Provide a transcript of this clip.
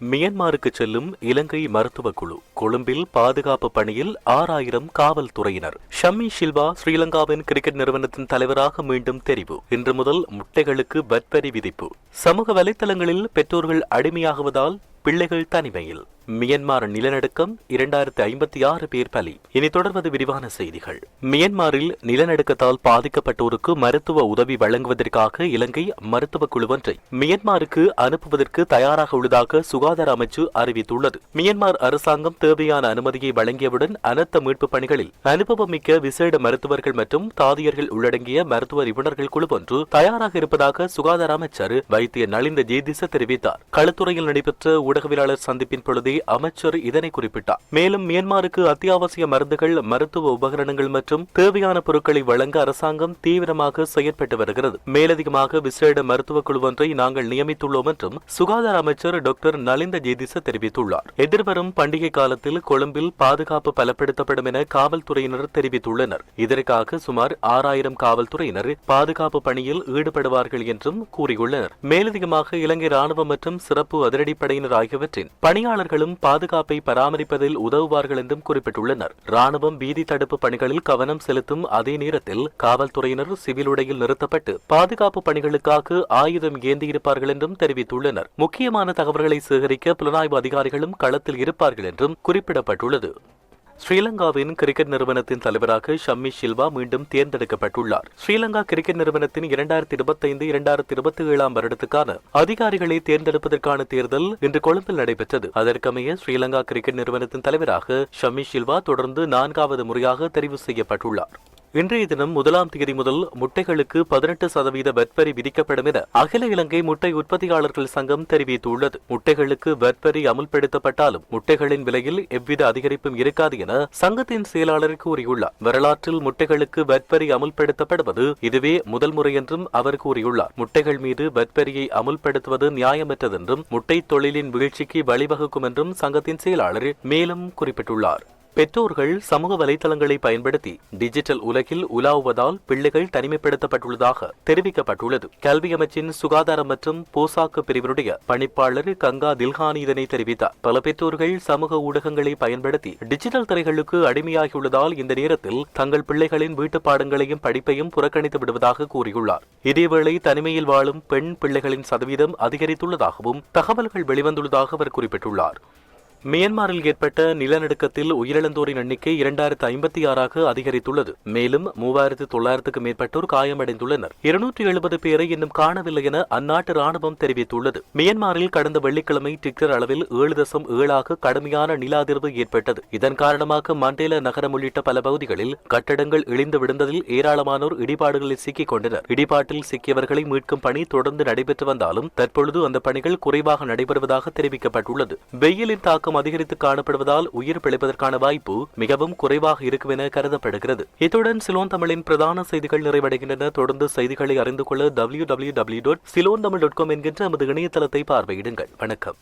மியன்மாருக்கு செல்லும் இலங்கை மருத்துவ குழு கொழும்பில் பாதுகாப்பு பணியில் ஆறாயிரம் காவல்துறையினர். ஷம்மி ஷில்வா ஸ்ரீலங்காவின் கிரிக்கெட் நிறுவனத்தின் தலைவராக மீண்டும் தெரிவு. இன்று முதல் முட்டைகளுக்கு வட்வரி விதிப்பு. சமூக வலைதளங்களில் பெற்றோர்கள் அடிமையாகுவதால் பிள்ளைகள் தனிமையில். மியன்மார் நிலநடுக்கம் இரண்டாயிரத்தி ஐம்பத்தி ஆறு பேர் பலி. இனி தொடர்வது விரிவான செய்திகள். மியன்மாரில் நிலநடுக்கத்தால் பாதிக்கப்பட்டோருக்கு மருத்துவ உதவி வழங்குவதற்காக இலங்கை மருத்துவ குழு ஒன்றை மியன்மாருக்கு அனுப்புவதற்கு தயாராக உள்ளதாக சுகாதார அமைச்சு அறிவித்துள்ளது. மியன்மார் அரசாங்கம் தேவையான அனுமதியை வழங்கியவுடன் அனர்த்த மீட்பு பணிகளில் அனுபவமிக்க விசேட மருத்துவர்கள் மற்றும் தாதியர்கள் உள்ளடங்கிய மருத்துவ நிபுணர்கள் குழு ஒன்று தயாராக இருப்பதாக சுகாதார அமைச்சர் வைத்திய நலிந்த ஜேதிச தெரிவித்தார். களத்துறையில் நடைபெற்ற ஊடகவியலாளர் சந்திப்பின் பொழுதே அமைச்சர் இதனை குறிப்பிட்டார். மேலும் மியான்மருக்கு அத்தியாவசிய மருந்துகள் மருத்துவ உபகரணங்கள் மற்றும் தேவையான பொருட்களை வழங்க அரசாங்கம் தீவிரமாக செயற்பட்டு வருகிறது. மேலதிகமாக விசேட மருத்துவ குழு ஒன்றை நாங்கள் நியமித்துள்ளோம் என்றும் சுகாதார அமைச்சர் டாக்டர் நலிந்த ஜேதிச தெரிவித்துள்ளார். எதிர்வரும் பண்டிகை காலத்தில் கொழும்பில் பாதுகாப்பு பலப்படுத்தப்படும் என காவல்துறையினர் தெரிவித்துள்ளனர். இதற்காக சுமார் ஆறாயிரம் காவல்துறையினர் பாதுகாப்பு பணியில் ஈடுபடுவார்கள் என்றும் கூறியுள்ளனர். மேலதிகமாக இலங்கை ராணுவம் மற்றும் சிறப்பு அதிரடிப்படையினர் ஆகியவற்றின் பணியாளர்களும் பாதுகாப்பை பராமரிப்பதில் உதவுவார்கள் என்றும் குறிப்பிட்டுள்ளனர். ராணுவம் வீதி தடுப்பு பணிகளில் கவனம் செலுத்தும் அதே நேரத்தில் காவல்துறையினர் சிவில் உடையில் நிறுத்தப்பட்டு பாதுகாப்பு பணிகளுக்காக ஆயுதம் ஏந்தியிருப்பார்கள் என்றும் தெரிவித்துள்ளனர். முக்கியமான தகவல்களை சேகரிக்க புலனாய்வு அதிகாரிகளும் களத்தில் இருப்பார்கள் என்றும் குறிப்பிடப்பட்டுள்ளது. ஸ்ரீலங்காவின் கிரிக்கெட் நிறுவனத்தின் தலைவராக ஷம்மி ஷில்வா மீண்டும் தேர்ந்தெடுக்கப்பட்டுள்ளார். ஸ்ரீலங்கா கிரிக்கெட் நிறுவனத்தின் இரண்டாயிரத்தி இருபத்தைந்து இரண்டாயிரத்தி இருபத்தி ஏழாம் வருடத்துக்கான அதிகாரிகளை தேர்ந்தெடுப்பதற்கான தேர்தல் இன்று கொழும்பில் நடைபெற்றது. அதற்கமைய ஸ்ரீலங்கா கிரிக்கெட் நிறுவனத்தின் தலைவராக ஷம்மி ஷில்வா தொடர்ந்து நான்காவது முறையாக தெரிவு செய்யப்பட்டுள்ளார். இன்றைய தினம் முதலாம் தேதி முதல் முட்டைகளுக்கு பதினெட்டு சதவீத வட்வரி விதிக்கப்படும் என அகில இலங்கை முட்டை உற்பத்தியாளர்கள் சங்கம் தெரிவித்துள்ளது. முட்டைகளுக்கு வட்வரி அமுல்படுத்தப்பட்டாலும் முட்டைகளின் விலையில் எவ்வித அதிகரிப்பும் இருக்காது என சங்கத்தின் செயலாளர் கூறியுள்ளார். வரலாற்றில் முட்டைகளுக்கு வட்வரி அமுல்படுத்தப்படுவது இதுவே முதல் முறை என்றும் அவர் கூறியுள்ளார். முட்டைகள் மீது வட்வரியை அமுல்படுத்துவது நியாயமற்றதென்றும் முட்டை தொழிலின் வீழ்ச்சிக்கு வழிவகுக்கும் என்றும் சங்கத்தின் செயலாளர் மேலும் குறிப்பிட்டுள்ளார். பெற்றோர்கள் சமூக வலைதளங்களை பயன்படுத்தி டிஜிட்டல் உலகில் உலாவுவதால் பிள்ளைகள் தனிமைப்படுத்தப்பட்டுள்ளதாக தெரிவிக்கப்பட்டுள்ளது. கல்வி அமைச்சின் சுகாதாரம் மற்றும் போசாக்கு பிரிவினுடைய பணிப்பாளர் கங்கா தில்ஹானி இதனை தெரிவித்தார். பல பெற்றோர்கள் சமூக ஊடகங்களை பயன்படுத்தி டிஜிட்டல் திரைகளுக்கு அடிமையாகியுள்ளதால் இந்த நேரத்தில் தங்கள் பிள்ளைகளின் வீட்டு பாடங்களையும் படிப்பையும் புறக்கணித்து விடுவதாக கூறியுள்ளார். இதேவேளை தனிமையில் வாழும் பெண் பிள்ளைகளின் சதவீதம் அதிகரித்துள்ளதாகவும் தகவல்கள் வெளிவந்துள்ளதாக அவர் குறிப்பிட்டுள்ளார். மியான்மரில் ஏற்பட்ட நிலநடுக்கத்தில் உயிரிழந்தோரின் எண்ணிக்கை இரண்டாயிரத்து ஐம்பத்தி ஆறாக அதிகரித்துள்ளது. மேலும் மூவாயிரத்து தொள்ளாயிரத்துக்கு மேற்பட்டோர் காயமடைந்துள்ளனர். இருநூற்றி எழுபது பேரை இன்னும் காணவில்லை என அந்நாட்டு ராணுவம் தெரிவித்துள்ளது. மியான்மரில் கடந்த வெள்ளிக்கிழமை டிக்டர் அளவில் ஏழு தசம் ஏழாக கடுமையான நில அதிர்வு ஏற்பட்டது. இதன் காரணமாக மண்டேல நகரம் உள்ளிட்ட பல பகுதிகளில் கட்டடங்கள் இழிந்து விழுந்ததில் ஏராளமானோர் இடிபாடுகளில் சிக்கிக் கொண்டனர். இடிபாட்டில் சிக்கியவர்களை மீட்கும் பணி தொடர்ந்து நடைபெற்று வந்தாலும் தற்பொழுது அந்த பணிகள் குறைவாக நடைபெறுவதாக தெரிவிக்கப்பட்டுள்ளது. வெயிலின் தாக்கம் தாக்கம் அதிகரித்து காணப்படுவதால் உயிர் பிழைப்பதற்கான வாய்ப்பு மிகவும் குறைவாக இருக்கும் என கருதப்படுகிறது. இத்துடன் சிலோன் தமிழின் பிரதான செய்திகள் நிறைவடைகின்றன. தொடர்ந்து செய்திகளை அறிந்து கொள்ள W W W dot Ceylon Tamil dot com என்கின்ற நமது இணையதளத்தை பார்வையிடுங்கள். வணக்கம்.